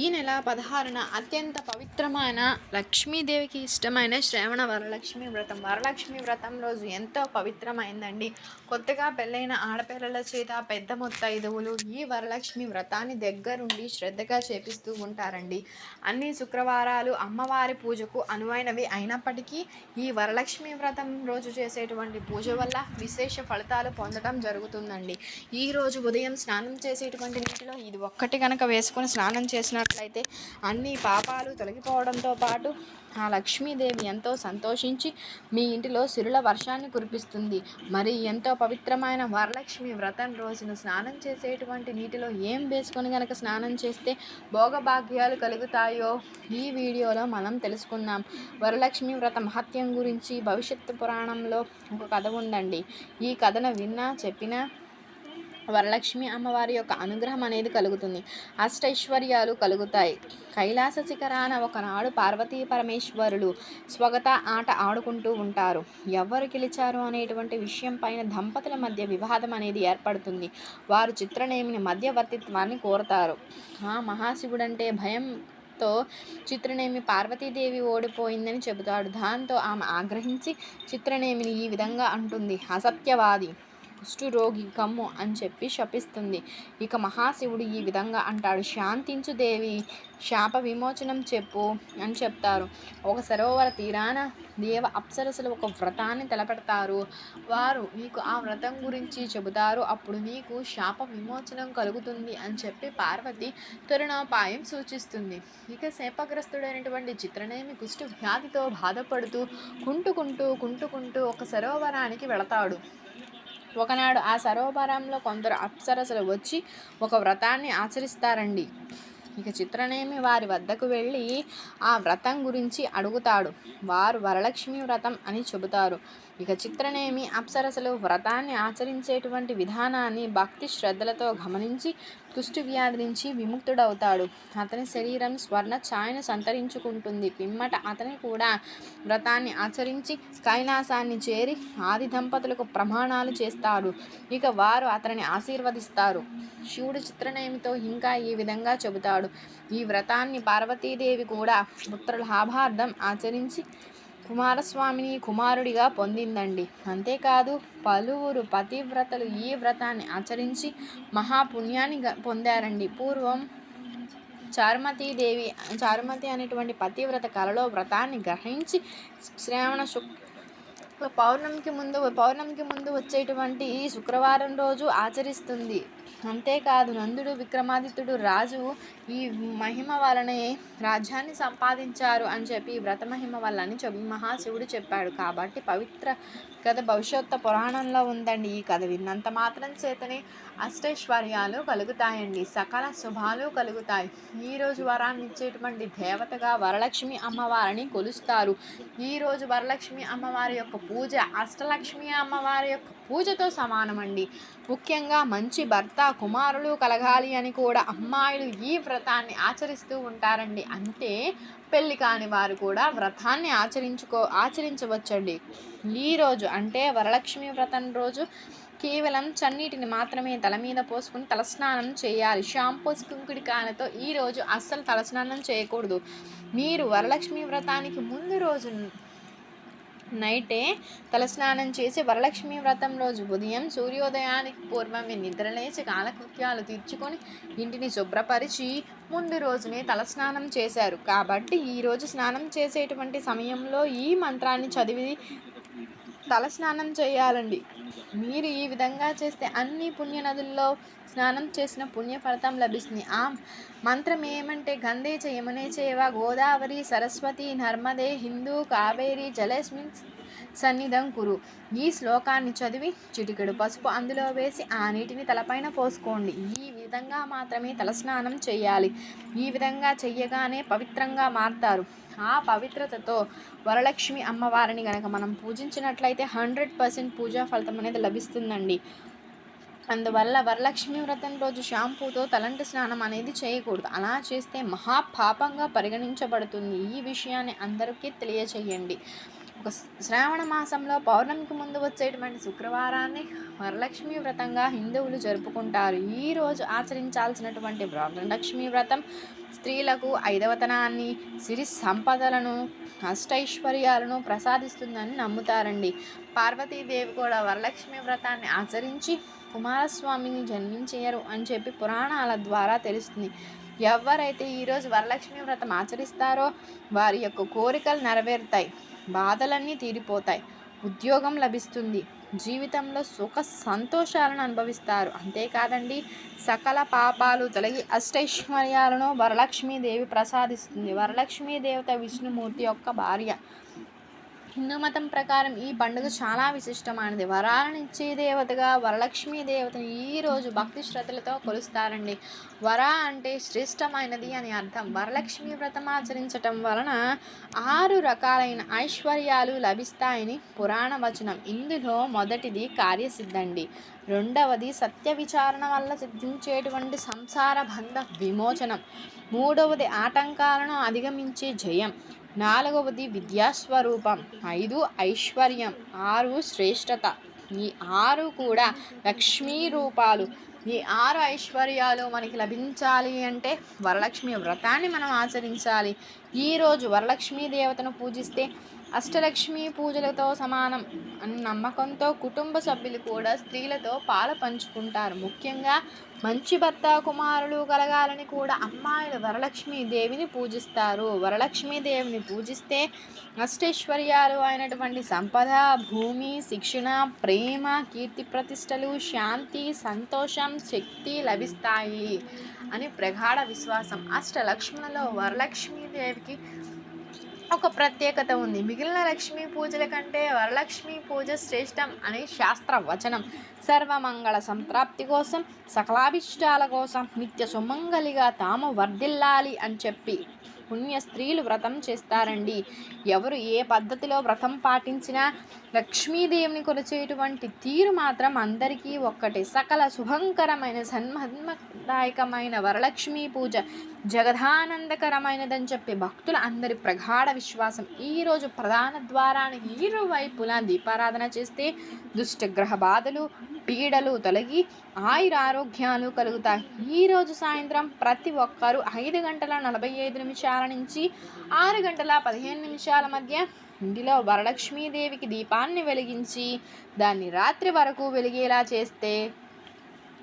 ఈ నెల పదహారున అత్యంత పవిత్రమైన లక్ష్మీదేవికి ఇష్టమైన శ్రవణ వరలక్ష్మి వ్రతం. వరలక్ష్మి వ్రతం రోజు ఎంతో పవిత్రమైందండి. కొత్తగా పెళ్ళైన ఆడపిల్లల చేత పెద్ద మొత్తైదువులు ఈ వరలక్ష్మి వ్రతాన్ని దగ్గరుండి శ్రద్ధగా చేపిస్తూ ఉంటారండి. అన్ని శుక్రవారాలు అమ్మవారి పూజకు అనువైనవి అయినప్పటికీ ఈ వరలక్ష్మి వ్రతం రోజు చేసేటువంటి పూజ వల్ల విశేష ఫలితాలు పొందడం జరుగుతుందండి. ఈ రోజు ఉదయం స్నానం చేసేటువంటి నీటిలో ఇది ఒక్కటి కనుక వేసుకొని స్నానం చేసినట్లయితే అన్ని పాపాలు తొలగిపోవడంతో పాటు ఆ లక్ష్మీదేవి ఎంతో సంతోషించి మీ ఇంటిలో సిరుల వర్షాన్ని కురిపిస్తుంది. మరి ఎంతో పవిత్రమైన వరలక్ష్మి వ్రతం రోజున స్నానం చేసేటువంటి నీటిలో ఏం వేసుకొని కనుక స్నానం చేస్తే భోగభాగ్యాలు కలుగుతాయో ఈ వీడియోలో మనం తెలుసుకుందాం. వరలక్ష్మి వ్రత మహత్యం గురించి భవిష్యత్తు పురాణంలో ఒక కథ ఉందండి. ఈ కథను విన్నా చెప్పినా వరలక్ష్మి అమ్మవారి యొక్క అనుగ్రహం అనేది కలుగుతుంది. అష్టైశ్వర్యాలు కలుగుతాయి. కైలాస శిఖరాన ఒకనాడు పార్వతీ పరమేశ్వరులు స్వగత ఆట ఆడుకుంటూ ఉంటారు. ఎవరు గెలిచారు అనేటువంటి విషయం పైన దంపతుల మధ్య వివాదం అనేది ఏర్పడుతుంది. వారు చిత్రనేమిని మధ్యవర్తిత్వాన్ని కోరతారు. ఆ మహాశివుడంటే భయం తో చిత్రనేమి పార్వతీదేవి ఓడిపోయిందని చెబుతాడు. దాంతో ఆమె ఆగ్రహించి చిత్రనేమిని ఈ విధంగా అంటుంది. అసత్యవాది. కుష్ఠరోగి కమ్ము అని చెప్పి శపిస్తుంది. ఇక మహాశివుడు ఈ విధంగా అంటాడు శాంతించు దేవి శాప విమోచనం చెప్పు అని చెప్తారు. ఒక సరోవర తీరాన దేవ అప్సరసులు ఒక వ్రతాన్ని తలపెడతారు. వారు మీకు ఆ వ్రతం గురించి చెబుతారు అప్పుడు మీకు శాప విమోచనం కలుగుతుంది అని చెప్పి పార్వతి తరుణోపాయం సూచిస్తుంది. ఇక శాపగ్రస్తుడైనటువంటి చిత్రనేమి కుష్ఠ వ్యాధితో బాధపడుతూ కుంటుకుంటూ కుంటుకుంటూ ఒక సరోవరానికి వెళతాడు. ఒకనాడు ఆ సరోవరంలో కొందరు అప్సరసలు వచ్చి ఒక వ్రతాన్ని ఆచరిస్తారండి. ఇక చిత్రనేమి వారి వద్దకు వెళ్ళి ఆ వ్రతం గురించి అడుగుతాడు. వారు వరలక్ష్మి వ్రతం అని చెబుతారు. ఇక చిత్రనేమి అప్సరసలు వ్రతాన్ని ఆచరించేటువంటి విధానాన్ని భక్తి శ్రద్ధలతో గమనించి కుష్టి వ్యాధి నుంచి విముక్తుడవుతాడు. అతని శరీరం స్వర్ణ ఛాయను సంతరించుకుంటుంది. పిమ్మట అతని కూడా వ్రతాన్ని ఆచరించి కైలాసాన్ని చేరి ఆది దంపతులకు ప్రమాణాలు చేస్తాడు. ఇక వారు అతనిని ఆశీర్వదిస్తారు. శివుడు చిత్రనేమితో ఇంకా ఈ విధంగా చెబుతాడు. ఈ వ్రతాన్ని పార్వతీదేవి కూడా పుత్ర లాభార్థం ఆచరించి కుమారస్వామిని కుమారుడిగా పొందిందండి. అంతేకాదు పలువురు పతివ్రతలు ఈ వ్రతాన్ని ఆచరించి మహాపుణ్యాన్ని పొందారండి. పూర్వం చారుమతీదేవి చారుమతి అనేటువంటి పతివ్రత కలలో వ్రతాన్ని గ్రహించి శ్రావణ శుక్ పౌర్ణమికి ముందు పౌర్ణమికి ముందు వచ్చేటువంటి ఈ శుక్రవారం రోజు ఆచరిస్తుంది. అంతేకాదు నందుడు విక్రమాదిత్యుడు రాజు ఈ మహిమ వలనే రాజ్యాన్ని సంపాదించారు అని చెప్పి వ్రత మహిమ వల్లని చెప్పి మహాశివుడు చెప్పాడు. కాబట్టి పవిత్ర కథ భవిష్యత్తు పురాణంలో ఉందండి ఈ కథ విన్నంత మాత్రం చేతనే అష్టైశ్వర్యాలు కలుగుతాయండి. సకల శుభాలు కలుగుతాయి. ఈరోజు వరాన్ని ఇచ్చేటువంటి దేవతగా వరలక్ష్మి అమ్మవారిని కొలుస్తారు. ఈరోజు వరలక్ష్మి అమ్మవారి యొక్క పూజ అష్టలక్ష్మి అమ్మవారి యొక్క పూజతో సమానమండి. ముఖ్యంగా మంచి భర్త కుమారులు కలగాలి అని కూడా అమ్మాయిలు ఈ వ్రతాన్ని ఆచరిస్తూ ఉంటారండి. అంటే పెళ్ళి కాని వారు కూడా వ్రతాన్ని ఆచరించుకో ఆచరించవచ్చండి. ఈరోజు అంటే వరలక్ష్మి వ్రతం రోజు కేవలం చన్నీటిని మాత్రమే తల మీద పోసుకుని తలస్నానం చేయాలి. షాంపూ కుంకుడి కానతో ఈరోజు అస్సలు తలస్నానం చేయకూడదు. మీరు వరలక్ష్మి వ్రతానికి ముందు రోజు నైటే తలస్నానం చేసి వరలక్ష్మి వ్రతం రోజు ఉదయం సూర్యోదయానికి పూర్వమే నిద్రలేచి కాలకృత్యాలు తీర్చుకొని ఇంటిని శుభ్రపరిచి ముందు రోజునే తలస్నానం చేశారు. కాబట్టి ఈరోజు స్నానం చేసేటువంటి సమయంలో ఈ మంత్రాన్ని చదివి తలస్నానం చేయాలండి. మీరు ఈ విధంగా చేస్తే అన్ని పుణ్యనదుల్లో స్నానం చేసిన పుణ్య ఫలితం లభిస్తుంది. ఆ మంత్రం ఏమంటే గంగే యమునే చేవ గోదావరి సరస్వతి నర్మదే హిందూ కావేరి జలస్మిన్ సన్నిధం కురు. ఈ శ్లోకాన్ని చదివి చిటికెడు పసుపు అందులో వేసి ఆ నీటిని తలపైన పోసుకోండి. ఈ విధంగా మాత్రమే తలస్నానం చేయాలి. ఈ విధంగా చెయ్యగానే పవిత్రంగా మారుతారు. ఆ పవిత్రతతో వరలక్ష్మి అమ్మవారిని కనుక మనం పూజించినట్లయితే హండ్రెడ్ పర్సెంట్ పూజా ఫలితం అనేది లభిస్తుందండి. అందువల్ల వరలక్ష్మి వ్రతం రోజు షాంపూతో తలంటి స్నానం అనేది చేయకూడదు. అలా చేస్తే మహాపాపంగా పరిగణించబడుతుంది. ఈ విషయాన్ని అందరికీ తెలియచేయండి. ఒక శ్రావణ మాసంలో పౌర్ణమికి ముందు వచ్చేటువంటి శుక్రవారాన్ని వరలక్ష్మి వ్రతంగా హిందువులు జరుపుకుంటారు. ఈరోజు ఆచరించాల్సినటువంటి వరలక్ష్మి వ్రతం స్త్రీలకు ఐదవతనాన్ని సిరి సంపదలను అష్టైశ్వర్యాలను ప్రసాదిస్తుందని నమ్ముతారండి. పార్వతీదేవి కూడా వరలక్ష్మి వ్రతాన్ని ఆచరించి కుమారస్వామిని జన్మించారు అని చెప్పి పురాణాల ద్వారా తెలుస్తుంది. ఎవరైతే ఈరోజు వరలక్ష్మి వ్రతం ఆచరిస్తారో వారి యొక్క కోరికలు నెరవేరుతాయి. బాధలన్నీ తీరిపోతాయి. ఉద్యోగం లభిస్తుంది. జీవితంలో సుఖ సంతోషాలను అనుభవిస్తారు. అంతేకాదండి సకల పాపాలు తొలగి అష్టైశ్వర్యాలను వరలక్ష్మీదేవి ప్రసాదిస్తుంది. వరలక్ష్మీ దేవత విష్ణుమూర్తి యొక్క భార్య. హిందూ మతం ప్రకారం ఈ పండుగ చాలా విశిష్టమైనది. వరాలను ఇచ్చే దేవతగా వరలక్ష్మీ దేవతను ఈరోజు భక్తి శ్రద్ధలతో కొలుస్తారండి. వర అంటే శ్రేష్టమైనది అని అర్థం. వరలక్ష్మి వ్రతం ఆచరించటం వలన ఆరు రకాలైన ఐశ్వర్యాలు లభిస్తాయని పురాణ వచనం. ఇందులో మొదటిది కార్యసిద్ధండి. రెండవది సత్య విచారణ వల్ల సిద్ధించేటువంటి సంసార బంధ విమోచనం. మూడవది ఆటంకాలను అధిగమించే జయం. నాలుగవది విద్యాస్వరూపం. ఐదు ఐశ్వర్యం. ఆరు శ్రేష్టత. ఈ ఆరు కూడా లక్ష్మీ రూపాలు. ఈ ఆరు ఐశ్వర్యాలు మనకి లభించాలి అంటే వరలక్ష్మి వ్రతాన్ని మనం ఆచరించాలి. ఈరోజు వరలక్ష్మీ దేవతను పూజిస్తే అష్టలక్ష్మి పూజలతో సమానం అని నమ్మకంతో కుటుంబ సభ్యులు కూడా స్త్రీలతో పాలు పంచుకుంటారు. ముఖ్యంగా మంచి భర్త కుమారులు కలగాలని కూడా అమ్మాయిలు వరలక్ష్మి దేవిని పూజిస్తారు. వరలక్ష్మి దేవిని పూజిస్తే అష్టైశ్వర్యాలు అయినటువంటి సంపద భూమి శిక్షణ ప్రేమ కీర్తి ప్రతిష్టలు శాంతి సంతోషం శక్తి లభిస్తాయి అని ప్రగాఢ విశ్వాసం. అష్టలక్ష్మణలో వరలక్ష్మీ దేవికి ఒక ప్రత్యేకత ఉంది. మిగిలిన లక్ష్మీ పూజల కంటే వరలక్ష్మి పూజ శ్రేష్టం అనే శాస్త్ర వచనం సర్వమంగళ సంప్రాప్తి కోసం సకలాభిష్టాల కోసం నిత్య సుమంగలిగా తాము వర్ధిల్లాలి అని చెప్పి పుణ్య స్త్రీలు వ్రతం చేస్తారండి. ఎవరు ఏ పద్ధతిలో వ్రతం పాటించినా లక్ష్మీదేవిని కొలిచేటువంటి తీరు మాత్రం అందరికీ ఒక్కటే. సకల శుభంకరమైన సన్మదాయకమైన వరలక్ష్మీ పూజ జగదానందకరమైనదని చెప్పి భక్తుల అందరి ప్రగాఢ విశ్వాసం ఈరోజు ప్రధాన ద్వారానికి ఇరువైపులా దీపారాధన చేస్తే దుష్టగ్రహ బాధలు పీడలు తొలగి ఆయుర ఆరోగ్యాలు కలుగుతాయి. ఈరోజు సాయంత్రం ప్రతి ఒక్కరూ ఐదు గంటల నలభై ఐదు నిమిషాల నుంచి ఆరు గంటల పదిహేను నిమిషాల మధ్య ఇంటిలో వరలక్ష్మీదేవికి దీపాన్ని వెలిగించి దాన్ని రాత్రి వరకు వెలిగేలా చేస్తే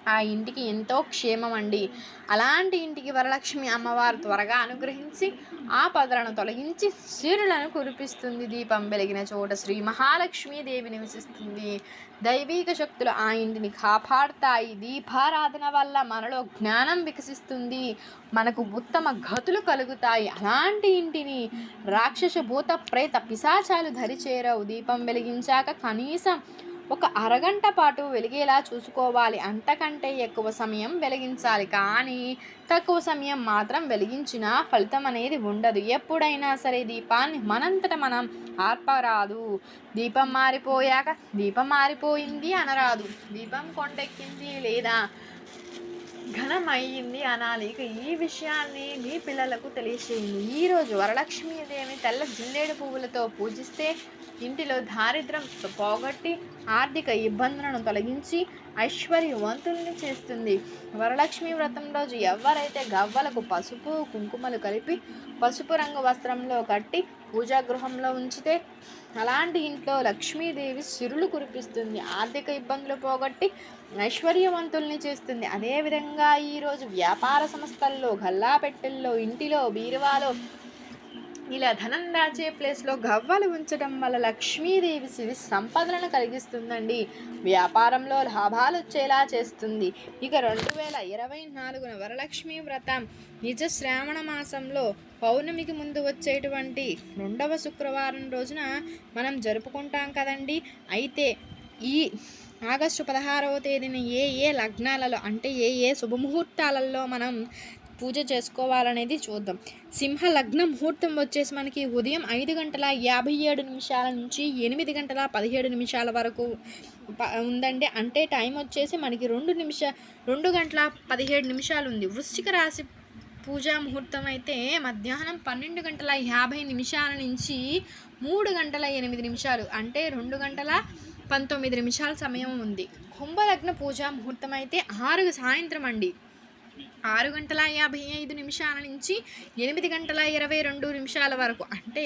ఆ ఇంటికి ఎంతో క్షేమం అండి అలాంటి ఇంటికి వరలక్ష్మి అమ్మవారు త్వరగా అనుగ్రహించి ఆ పదలను తొలగించి సిరులను కురిపిస్తుంది. దీపం వెలిగిన చోట శ్రీ మహాలక్ష్మీ దేవి నివసిస్తుంది. దైవీక శక్తులు ఆ ఇంటిని కాపాడుతాయి. దీపారాధన వల్ల మనలో జ్ఞానం వికసిస్తుంది. మనకు ఉత్తమ గతులు కలుగుతాయి. అలాంటి ఇంటిని రాక్షస భూత ప్రేత పిశాచాలు ధరి చేరవు దీపం వెలిగించాక కనీసం ఒక అరగంట పాటు వెలిగేలా చూసుకోవాలి. అంతకంటే ఎక్కువ సమయం వెలిగించాలి. కానీ తక్కువ సమయం మాత్రం వెలిగించిన ఫలితం అనేది ఉండదు. ఎప్పుడైనా సరే దీపాన్ని మనంతట మనం ఆర్పరాదు. దీపం మారిపోయాక దీపం మారిపోయింది అనరాదు. దీపం కొండెక్కింది లేదా ఘనమయ్యింది అనాలి. ఇక ఈ విషయాన్ని మీ పిల్లలకు తెలియచేయండి. ఈరోజు వరలక్ష్మీదేవి తెల్ల జిల్లేడు పువ్వులతో పూజిస్తే ఇంటిలో దారిద్రం పోగొట్టి ఆర్థిక ఇబ్బందులను తొలగించి ఐశ్వర్యవంతుల్ని చేస్తుంది. వరలక్ష్మి వ్రతం రోజు ఎవరైతే గవ్వలకు పసుపు కుంకుమలు కలిపి పసుపు రంగు వస్త్రంలో కట్టి పూజా గృహంలో ఉంచితే అలాంటి ఇంట్లో లక్ష్మీదేవి సిరులు కురిపిస్తుంది. ఆర్థిక ఇబ్బందులు పోగొట్టి ఐశ్వర్యవంతుల్ని చేస్తుంది. అదేవిధంగా ఈరోజు వ్యాపార సంస్థల్లో గల్లాపెట్టెల్లో ఇంటిలో బీరువాలో ఇలా ధనం దాచే ప్లేస్లో గవ్వలు ఉంచడం వల్ల లక్ష్మీదేవి సిరి సంపదలను కలిగిస్తుందండి. వ్యాపారంలో లాభాలు వచ్చేలా చేస్తుంది. ఇక రెండు వేల ఇరవై నాలుగున వరలక్ష్మి వ్రతం. నిజ శ్రావణ మాసంలో పౌర్ణమికి ముందు వచ్చేటువంటి రెండవ శుక్రవారం రోజున మనం జరుపుకుంటాం కదండి. అయితే ఈ ఆగస్టు పదహారవ తేదీన ఏ ఏ లగ్నాలలో అంటే ఏ ఏ శుభముహూర్తాలలో మనం పూజ చేసుకోవాలనేది చూద్దాం. సింహ లగ్న ముహూర్తం వచ్చేసి మనకి ఉదయం ఐదు గంటల యాభై ఏడు నిమిషాల నుంచి ఎనిమిది గంటల పదిహేడు నిమిషాల వరకు ఉందండి. అంటే టైం వచ్చేసి మనకి రెండు నిమిష రెండు గంటల పదిహేడు నిమిషాలు ఉంది. వృశ్చిక రాశి పూజా ముహూర్తం అయితే మధ్యాహ్నం పన్నెండు గంటల యాభై నిమిషాల నుంచి మూడు గంటల ఎనిమిది నిమిషాలు అంటే రెండు గంటల పంతొమ్మిది నిమిషాల సమయం ఉంది. కుంభలగ్న పూజా ముహూర్తం అయితే ఆరు సాయంత్రం అండి. ఆరు గంటల యాభై ఐదు నిమిషాల నుంచి ఎనిమిది గంటల ఇరవై రెండు నిమిషాల వరకు. అంటే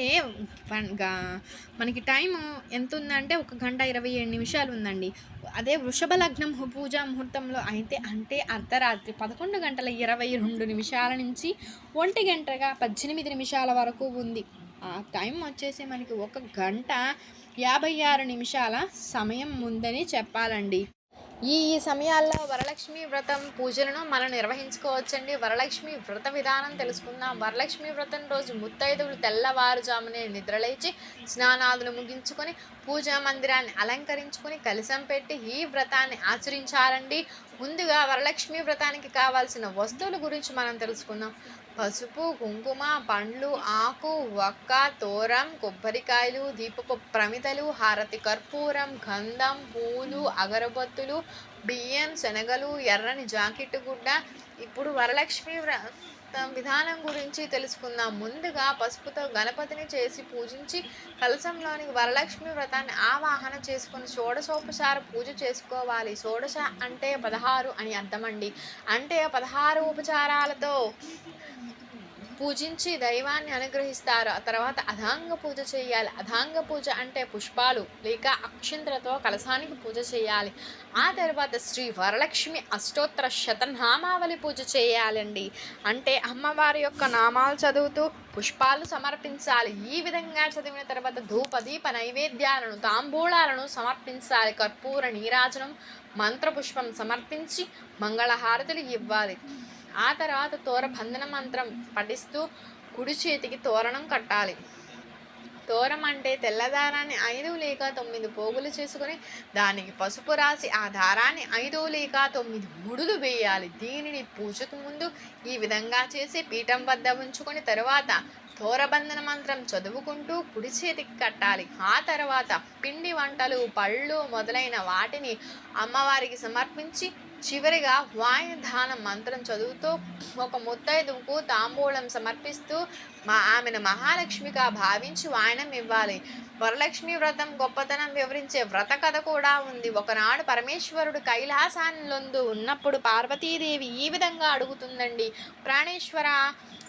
మనకి టైం ఎంత ఉందంటే ఒక గంట ఇరవై ఏడు నిమిషాలు ఉందండి. అదే వృషభ లగ్నం పూజా ముహూర్తంలో అయితే అంటే అర్ధరాత్రి పదకొండు గంటల ఇరవై రెండు నిమిషాల నుంచి ఒంటి గంటగా పద్దెనిమిది నిమిషాల వరకు ఉంది. ఆ టైం వచ్చేసి మనకి ఒక గంట యాభై ఆరు నిమిషాల సమయం ఉందని చెప్పాలండి. ఈ ఈ సమయాల్లో వరలక్ష్మి వ్రతం పూజలను మనం నిర్వహించుకోవచ్చండి. వరలక్ష్మి వ్రత విధానం తెలుసుకుందాం. వరలక్ష్మి వ్రతం రోజు ముత్తైదువులు తెల్లవారుజామునే నిద్రలేచి స్నానాదులు ముగించుకొని పూజా మందిరాన్ని అలంకరించుకొని కలసం పెట్టి ఈ వ్రతాన్ని ఆచరించాలండి ముందుగా వరలక్ష్మి వ్రతానికి కావాల్సిన వస్తువుల గురించి మనం తెలుసుకుందాం. పసుపు కుంకుమ పండ్లు ఆకు వక్క తోరం కొబ్బరికాయలు దీపపు ప్రమితలు హారతి కర్పూరం గంధం పూలు అగరబత్తులు బియ్యం శనగలు ఎర్రని జాకెట్ గుడ్డ ఇప్పుడు వరలక్ష్మి వ్రతం విధానం గురించి తెలుసుకుందాం. ముందుగా పసుపుతో గణపతిని చేసి పూజించి కలసంలోని వరలక్ష్మి వ్రతాన్ని ఆవాహన చేసుకుని షోడశోపచార పూజ చేసుకోవాలి. షోడశ అంటే పదహారు అని అర్థమండి. అంటే పదహారు ఉపచారాలతో పూజించి దైవాన్ని అనుగ్రహిస్తారు? ఆ తర్వాత అధాంగ పూజ చేయాలి. అధాంగ పూజ అంటే పుష్పాలు లేక అక్షింతలతో కలశానికి పూజ చేయాలి. ఆ తర్వాత శ్రీ వరలక్ష్మి అష్టోత్తర శతనామావళి పూజ చేయాలండి. అంటే అమ్మవారి యొక్క నామాలు చదువుతూ పుష్పాలు సమర్పించాలి. ఈ విధంగా చదివిన తర్వాత ధూప దీప నైవేద్యాలను తాంబూలాలను సమర్పించాలి. కర్పూర నీరాజనం మంత్రపుష్పం సమర్పించి మంగళహారతులు ఇవ్వాలి. ఆ తర్వాత తోర బంధన మంత్రం పఠిస్తూ కుడి చేతికి తోరణం కట్టాలి. తోరం అంటే తెల్ల దారాన్ని ఐదు లేక తొమ్మిది పోగులు చేసుకొని దానికి పసుపు రాసి ఆ దారాన్ని ఐదు లేక తొమ్మిది ముడులు వేయాలి. దీనిని పూజకు ముందు ఈ విధంగా చేసి పీఠం వద్ద ఉంచుకొని తరువాత తోరబంధన మంత్రం చదువుకుంటూ కుడి చేతికి కట్టాలి. ఆ తర్వాత పిండి వంటలు పళ్ళు మొదలైన వాటిని అమ్మవారికి సమర్పించి చివరిగా వాయుధాన మంత్రం చదువుతూ ఒక ముత్తైదువుకు తాంబూలం సమర్పిస్తూ మా ఆమెను మహాలక్ష్మిగా భావించి వాయనం ఇవ్వాలి. వరలక్ష్మి వ్రతం గొప్పతనం వివరించే వ్రత కథ కూడా ఉంది. ఒకనాడు పరమేశ్వరుడు కైలాసాన్నందు ఉన్నప్పుడు పార్వతీదేవి ఈ విధంగా అడుగుతుందండి. ప్రాణేశ్వర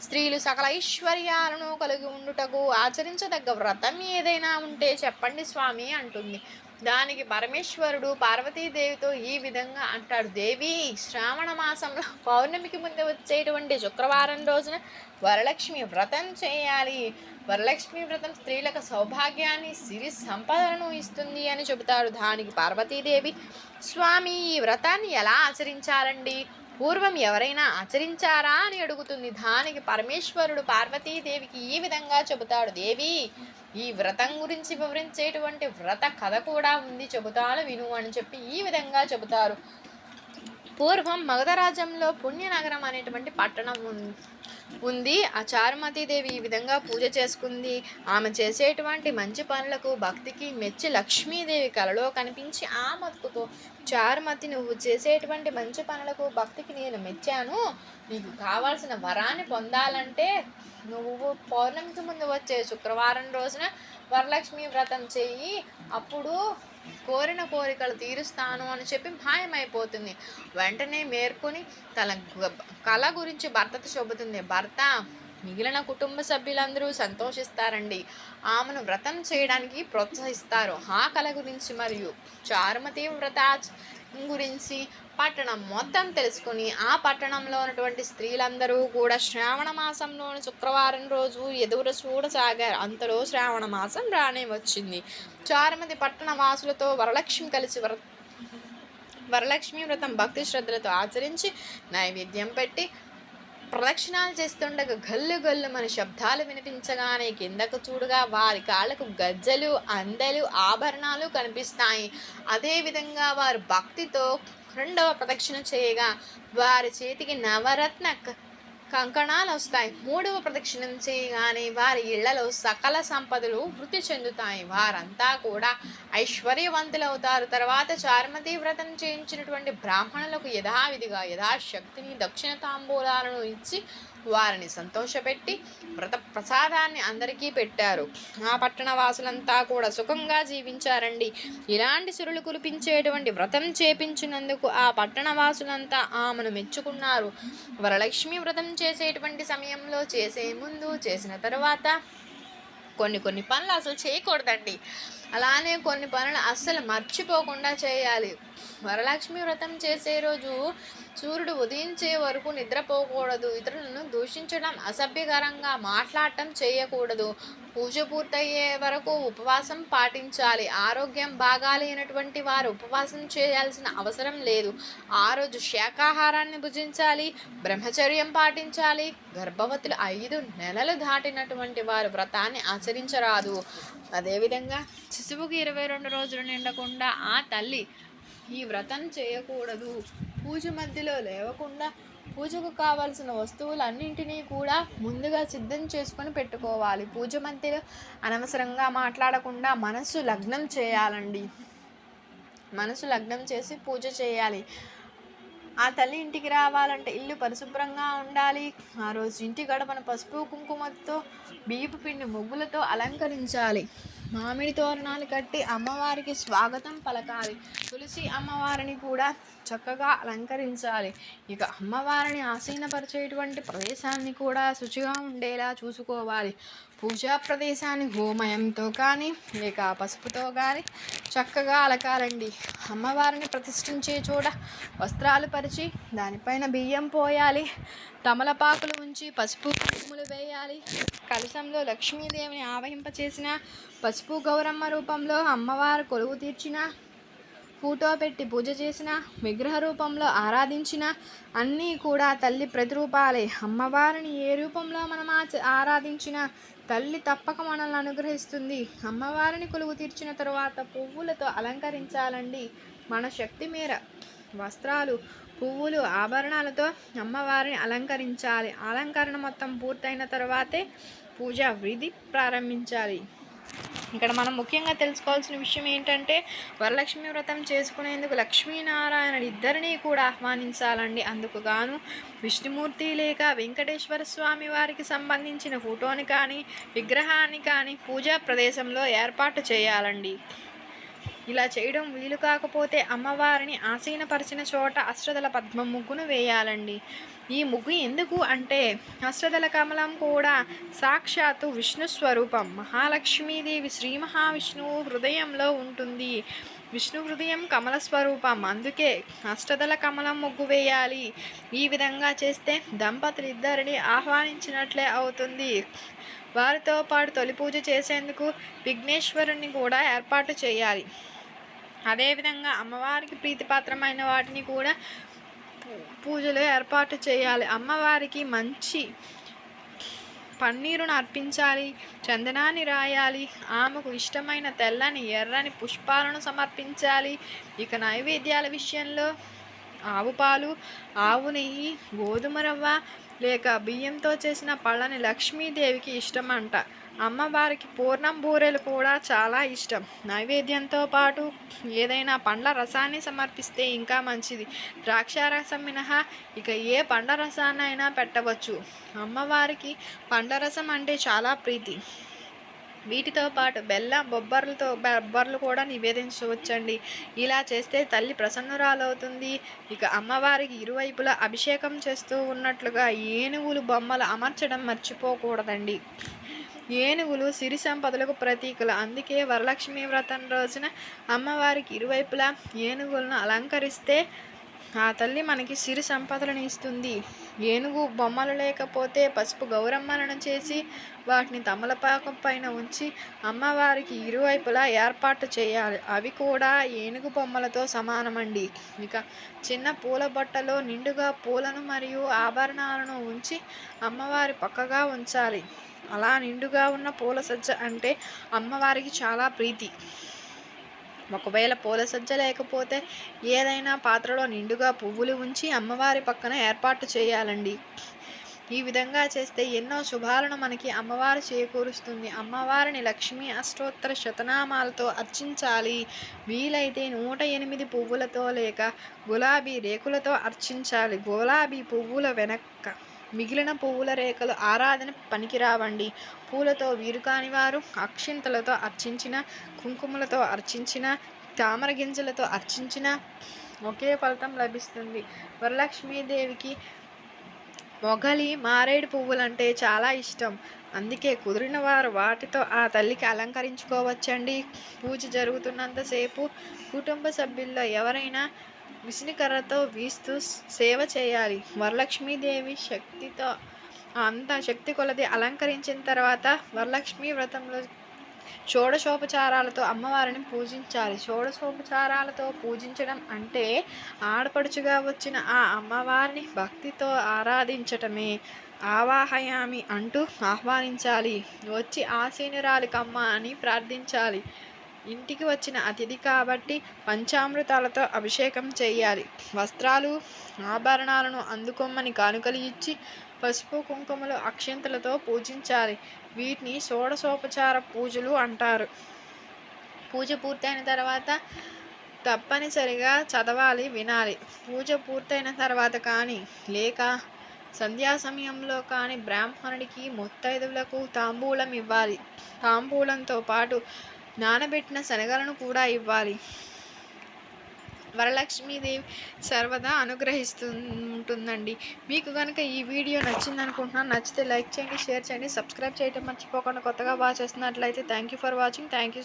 స్త్రీలు సకల ఐశ్వర్యాలను కలిగి ఉండుటకు ఆచరించదగ్గ వ్రతం ఏదైనా ఉంటే చెప్పండి స్వామి అంటుంది. దానికి పరమేశ్వరుడు పార్వతీదేవితో ఈ విధంగా అంటాడు. దేవి శ్రావణ మాసంలో పౌర్ణమికి ముందు వచ్చేటువంటి శుక్రవారం రోజున వరలక్ష్మి వ్రతం చేయాలి. వరలక్ష్మి వ్రతం స్త్రీలకు సౌభాగ్యాన్ని సిరి సంపదలను ఇస్తుంది అని చెబుతాడు. దానికి పార్వతీదేవి స్వామి ఈ వ్రతాన్ని ఎలా ఆచరించాలండి? పూర్వం ఎవరైనా ఆచరించారా అని అడుగుతుంది. దానికి పరమేశ్వరుడు పార్వతీదేవికి ఈ విధంగా చెబుతాడు. దేవి ఈ వ్రతం గురించి వివరించేటువంటి వ్రత కథ కూడా ఉంది. చెబుతాను విను అని చెప్పి ఈ విధంగా చెబుతారు. పూర్వం మగధరాజ్యంలో పుణ్యనగరం అనేటువంటి పట్టణం ఉం- ఉంది. ఆ చారుమతీదేవి ఈ విధంగా పూజ చేసుకుంది. ఆమె చేసేటువంటి మంచి పనులకు భక్తికి మెచ్చి లక్ష్మీదేవి కలలో కనిపించి ఆ మతుకుతో చారుమతి నువ్వు చేసేటువంటి మంచి పనులకు భక్తికి నేను మెచ్చాను. నీకు కావాల్సిన వరాన్ని పొందాలంటే నువ్వు పౌర్ణమికి ముందు వచ్చే శుక్రవారం రోజున వరలక్ష్మి వ్రతం చెయ్యి. అప్పుడు కోరిన కోరికలు తీరుస్తాను అని చెప్పి మాయమైపోతుంది. వెంటనే మేర్కొని తన కళ గురించి భర్తతో చెబుతుంది. భర్త మిగిలిన కుటుంబ సభ్యులందరూ సంతోషిస్తారండి. ఆమెను వ్రతం చేయడానికి ప్రోత్సహిస్తారు. ఆ కళ గురించి మరియు చారుమతి వ్రత గురించి పట్టణం మొత్తం తెలుసుకుని ఆ పట్టణంలో ఉన్నటువంటి స్త్రీలందరూ కూడా శ్రావణ మాసంలోని శుక్రవారం రోజు ఎదురు చూడసాగారు. అంతలో శ్రావణ మాసం రానే వచ్చింది. చారుమతి పట్టణ వాసులతో వరలక్ష్మి కలిసి వ్ర వరలక్ష్మి వ్రతం భక్తి శ్రద్ధలతో ఆచరించి నైవేద్యం పెట్టి ప్రదక్షిణాలు చేస్తుండగా గల్లు గల్లు మన శబ్దాలు వినిపించగానే కిందకు చూడగా వారి కాళ్ళకు గజ్జలు అందలు ఆభరణాలు కనిపిస్తాయి. అదేవిధంగా వారు భక్తితో రెండవ ప్రదక్షిణ చేయగా వారి చేతికి నవరత్న క- కంకణాలు వస్తాయి మూడవ ప్రదక్షిణం చేయగానే వారి ఇళ్ళలో సకల సంపదలు వృద్ధి చెందుతాయి. వారంతా కూడా ఐశ్వర్యవంతులవుతారు. తర్వాత చార్మతి వ్రతం చేయించినటువంటి బ్రాహ్మణులకు యథావిధిగా యథాశక్తిని దక్షిణ తాంబూలాలను ఇచ్చి వారిని సంతోషపెట్టి వ్రత ప్రసాదాన్ని అందరికీ పెట్టారు. ఆ పట్టణ వాసులంతా కూడా సుఖంగా జీవించారండి. ఇలాంటి సురులు కురిపించేటువంటి వ్రతం చేపించినందుకు ఆ పట్టణ వాసులంతా ఆమెను మెచ్చుకున్నారు. వరలక్ష్మి వ్రతం చేసేటువంటి సమయంలో చేసే ముందు చేసిన తర్వాత కొన్ని కొన్ని పనులు అసలు చేయకూడదండి. అలానే కొన్ని పనులు అస్సలు మర్చిపోకుండా చేయాలి. వరలక్ష్మి వ్రతం చేసే రోజు సూర్యుడు ఉదయించే వరకు నిద్రపోకూడదు. ఇతరులను దూషించడం అసభ్యకరంగా మాట్లాడటం చేయకూడదు. పూజ పూర్తయ్యే వరకు ఉపవాసం పాటించాలి. ఆరోగ్యం బాగాలేనటువంటి వారు ఉపవాసం చేయాల్సిన అవసరం లేదు. ఆ రోజు శాకాహారాన్ని భుజించాలి బ్రహ్మచర్యం పాటించాలి. గర్భవతులు ఐదు నెలలు దాటినటువంటి వారు వ్రతాన్ని ఆచరించరాదు. అదేవిధంగా శిశువుకి ఇరవై రెండు రోజులు నిండకుండా ఆ తల్లి ఈ వ్రతం చేయకూడదు. పూజ మధ్యలో లేవకుండా పూజకు కావలసిన వస్తువులన్నింటినీ కూడా ముందుగా సిద్ధం చేసుకొని పెట్టుకోవాలి. పూజ మధ్యలో అనవసరంగా మాట్లాడకుండా మనసు లగ్నం చేయాలండి. మనసు లగ్నం చేసి పూజ చేయాలి. ఆ తల్లి ఇంటికి రావాలంటే ఇల్లు పరిశుభ్రంగా ఉండాలి. ఆ రోజు ఇంటి గడపను పసుపు కుంకుమతో బియ్యపు పిండి ముగ్గులతో అలంకరించాలి. మామిడి తోరణాలు కట్టి అమ్మవారికి స్వాగతం పలకాలి. తులసి అమ్మవారిని కూడా చక్కగా అలంకరించాలి. ఇక అమ్మవారిని ఆసీనపరిచేటువంటి ప్రదేశాన్ని కూడా శుచిగా ఉండేలా చూసుకోవాలి. పూజా ప్రదేశాన్ని గోమయంతో కానీ లేక పసుపుతో కానీ చక్కగా అలకాలండి. అమ్మవారిని ప్రతిష్ఠించే చోట వస్త్రాలు పరిచి దానిపైన బియ్యం పోయాలి. తమలపాకులు ఉంచి పసుపు కుంకుమలు వేయాలి. కలశంలో లక్ష్మీదేవిని ఆవహింపచేసిన పసుపు గౌరమ్మ రూపంలో అమ్మవారు కొలువు తీర్చిన ఫోటో పెట్టి పూజ చేసిన విగ్రహ రూపంలో ఆరాధించిన అన్నీ కూడా తల్లి ప్రతిరూపాలే. అమ్మవారిని ఏ రూపంలో మనం ఆచ ఆరాధించిన తల్లి తప్పక మనల్ని అనుగ్రహిస్తుంది. అమ్మవారిని కొలువు తీర్చిన తరువాత పువ్వులతో అలంకరించాలండి మన శక్తి మేర. వస్త్రాలు పువ్వులు ఆభరణాలతో అమ్మవారిని అలంకరించాలి. అలంకరణ మొత్తం పూర్తయిన తర్వాతే పూజ విధి ప్రారంభించాలి. ఇక్కడ మనం ముఖ్యంగా తెలుసుకోవాల్సిన విషయం ఏంటంటే వరలక్ష్మి వ్రతం చేసుకునేందుకు లక్ష్మీనారాయణుడు ఇద్దరిని కూడా ఆహ్వానించాలండి. అందుకు గాను విష్ణుమూర్తి లేక వెంకటేశ్వర స్వామి వారికి సంబంధించిన ఫోటోని కానీ విగ్రహాన్ని కానీ పూజా ప్రదేశంలో ఏర్పాటు చేయాలండి. ఇలా చేయడం వీలు కాకపోతే అమ్మవారిని ఆసీనపరిచిన చోట అశ్రదల పద్మ ముగ్గును వేయాలండి. ఈ ముగ్గు ఎందుకు అంటే అశ్రదల కమలం కూడా సాక్షాత్తు విష్ణు స్వరూపం. మహాలక్ష్మీదేవి శ్రీ మహావిష్ణువు హృదయంలో ఉంటుంది. విష్ణు హృదయం కమల స్వరూపం. అందుకే అష్టదల కమలం ముగ్గు వేయాలి. ఈ విధంగా చేస్తే దంపతులు ఇద్దరిని ఆహ్వానించినట్లే అవుతుంది. వారితో పాటు తొలి పూజ చేసేందుకు విఘ్నేశ్వరుని కూడా ఏర్పాటు చేయాలి. అదేవిధంగా అమ్మవారికి ప్రీతిపాత్రమైన వాటిని కూడా పూజలు ఏర్పాటు చేయాలి. అమ్మవారికి మంచి పన్నీరును అర్పించాలి చందనాన్ని రాయాలి ఆమెకు ఇష్టమైన తెల్లని ఎర్రని పుష్పాలను సమర్పించాలి. ఇక నైవేద్యాల విషయంలో ఆవు పాలు ఆవు నెయ్యి గోధుమ రవ్వ లేక బియ్యంతో చేసిన పళ్ళని లక్ష్మీదేవికి ఇష్టం అంట అమ్మవారికి పూర్ణం బూరెలు కూడా చాలా ఇష్టం. నైవేద్యంతో పాటు ఏదైనా పండ్ల రసాన్ని సమర్పిస్తే ఇంకా మంచిది. ద్రాక్ష రసం మినహా ఇక ఏ పండ్ల రసాన్నైనా పెట్టవచ్చు. అమ్మవారికి పండ్ల రసం అంటే చాలా ప్రీతి. వీటితో పాటు బెల్లం బొబ్బర్లతో బొబ్బర్లు కూడా నివేదించవచ్చండి. ఇలా చేస్తే తల్లి ప్రసన్నురాలవుతుంది. ఇక అమ్మవారికి ఇరువైపులా అభిషేకం చేస్తూ ఉన్నట్లుగా ఏనుగులు బొమ్మలు అమర్చడం మర్చిపోకూడదండి. ఏనుగులు సిరి సంపదలకు ప్రతీకలు. అందుకే వరలక్ష్మి వ్రతం రోజున అమ్మవారికి ఇరువైపులా ఏనుగులను అలంకరిస్తే ఆ తల్లి మనకి సిరి సంపదలను ఇస్తుంది. ఏనుగు బొమ్మలు లేకపోతే పసుపు గౌరమ్మలను చేసి వాటిని తమలపాకం పైన ఉంచి అమ్మవారికి ఇరువైపులా ఏర్పాటు చేయాలి. అవి కూడా ఏనుగు బొమ్మలతో సమానమండి. ఇక చిన్న పూల బట్టలో నిండుగా పూలను మరియు ఆభరణాలను ఉంచి అమ్మవారి పక్కగా ఉంచాలి. అలా నిండుగా ఉన్న పూల సజ్జ అంటే అమ్మవారికి చాలా ప్రీతి. ఒకవేళ పూల సజ్జ లేకపోతే ఏదైనా పాత్రలో నిండుగా పువ్వులు ఉంచి అమ్మవారి పక్కన ఏర్పాటు చేయాలండి. ఈ విధంగా చేస్తే ఎన్నో శుభాలను మనకి అమ్మవారు చేకూరుస్తుంది. అమ్మవారిని లక్ష్మీ అష్టోత్తర శతనామాలతో అర్చించాలి. వీలైతే నూట ఎనిమిది పువ్వులతో లేక గులాబీ రేకులతో అర్చించాలి. గులాబీ పువ్వుల వెనక్క మిగిలిన పువ్వుల రేఖలు ఆరాధన పనికిరావండి. పూలతో వీరు కాని వారు అక్షింతలతో అర్చించిన కుంకుమలతో అర్చించిన తామర గింజలతో అర్చించిన ఒకే ఫలితం లభిస్తుంది. వరలక్ష్మీదేవికి మొగలి మారేడు పువ్వులంటే చాలా ఇష్టం. అందుకే కుదిరిన వారు వాటితో ఆ తల్లికి అలంకరించుకోవచ్చండి. పూజ జరుగుతున్నంతసేపు కుటుంబ సభ్యుల్లో ఎవరైనా విసినికర్రతో వీస్తూ సేవ చేయాలి. వరలక్ష్మీదేవి శక్తితో అంత శక్తి కొలది అలంకరించిన తర్వాత వరలక్ష్మి వ్రతంలో షోడశోపచారాలతో అమ్మవారిని పూజించాలి. షోడశోపచారాలతో పూజించడం అంటే ఆడపడుచుగా వచ్చిన ఆ అమ్మవారిని భక్తితో ఆరాధించటమే. ఆవాహయామి అంటూ ఆహ్వానించాలి. వచ్చి ఆసీనురాలికమ్మ అని ప్రార్థించాలి. ఇంటికి వచ్చిన అతిథి కాబట్టి పంచామృతాలతో అభిషేకం చేయాలి. వస్త్రాలు ఆభరణాలను అందుకొమ్మని కానుకలు ఇచ్చి పసుపు కుంకుమలు అక్షంతులతో పూజించాలి. వీటిని షోడశోపచార పూజలు అంటారు. పూజ పూర్తయిన తర్వాత తప్పనిసరిగా చదవాలి వినాలి. పూజ పూర్తయిన తర్వాత కానీ లేక సంధ్యా సమయంలో కానీ బ్రాహ్మణుడికి ముత్తైదువులకు తాంబూలం ఇవ్వాలి. తాంబూలంతో పాటు నానబెట్టిన శనగలను కూడా ఇవ్వాలి. వరలక్ష్మీదేవి సర్వదా అనుగ్రహిస్తుంటుందండి. మీకు కనుక ఈ వీడియో నచ్చింది అనుకుంటున్నాను నచ్చితే లైక్ చేయండి షేర్ చేయండి సబ్స్క్రైబ్ చేయడం మర్చిపోకుండా కొత్తగా వాచ్ చేస్తున్నట్లయితే thank you for watching. Thank you